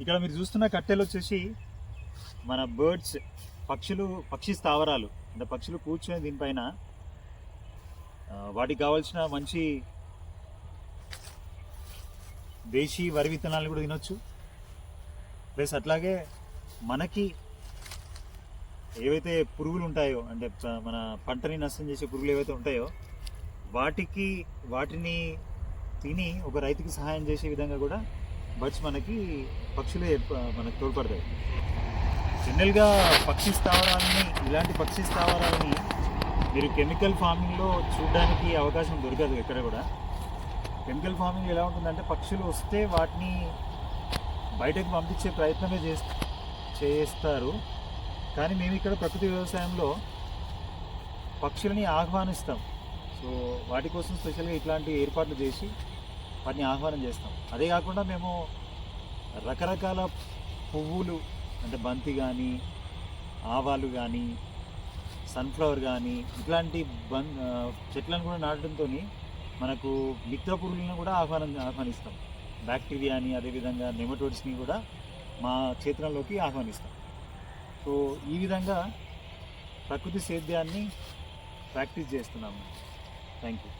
ఇక్కడ మీరు చూస్తున్న కట్టెలు వచ్చేసి మన బర్డ్స్ పక్షులు పక్షి స్థావరాలు. అంటే పక్షులు కూర్చొని దీనిపైన వాటికి కావాల్సిన మంచి దేశీ వరి విత్తనాలు కూడా తినొచ్చు. ప్లస్ అట్లాగే మనకి ఏవైతే పురుగులు ఉంటాయో అంటే మన పంటని నష్టం చేసే పురుగులు ఏవైతే ఉంటాయో వాటికి వాటిని తిని ఒక రైతుకి సహాయం చేసే విధంగా కూడా బర్డ్స్ మనకి పక్షులే మనకు తోడ్పడతాయి. జనరల్గా పక్షి స్థావరాలని ఇలాంటి పక్షి స్థావరాలని మీరు కెమికల్ ఫార్మింగ్లో చూడడానికి అవకాశం దొరకదు ఎక్కడ కూడా. కెమికల్ ఫార్మింగ్ ఎలా ఉంటుందంటే పక్షులు వస్తే వాటిని బయటకు పంపించే ప్రయత్నమే చే చేస్తారు. కానీ మేము ఇక్కడ ప్రకృతి వ్యవసాయంలో పక్షులని ఆహ్వానిస్తాం. సో వాటి కోసం స్పెషల్గా ఇట్లాంటి ఏర్పాట్లు చేసి వాటిని ఆహ్వానం చేస్తాం. అదే కాకుండా మేము రకరకాల పువ్వులు అంటే బంతి కానీ ఆవాలు కానీ సన్ఫ్లవర్ కానీ ఇట్లాంటి బన్ చెట్లను కూడా నాటడంతో మనకు మిత్ర పురుగులను కూడా ఆహ్వానం ఆహ్వానిస్తాం. బ్యాక్టీరియాని అదేవిధంగా నెమటోడ్స్ని కూడా మా క్షేత్రంలోకి ఆహ్వానిస్తాం. సో ఈ విధంగా ప్రకృతి సేద్యాన్ని ప్రాక్టీస్ చేస్తున్నాము. Thank you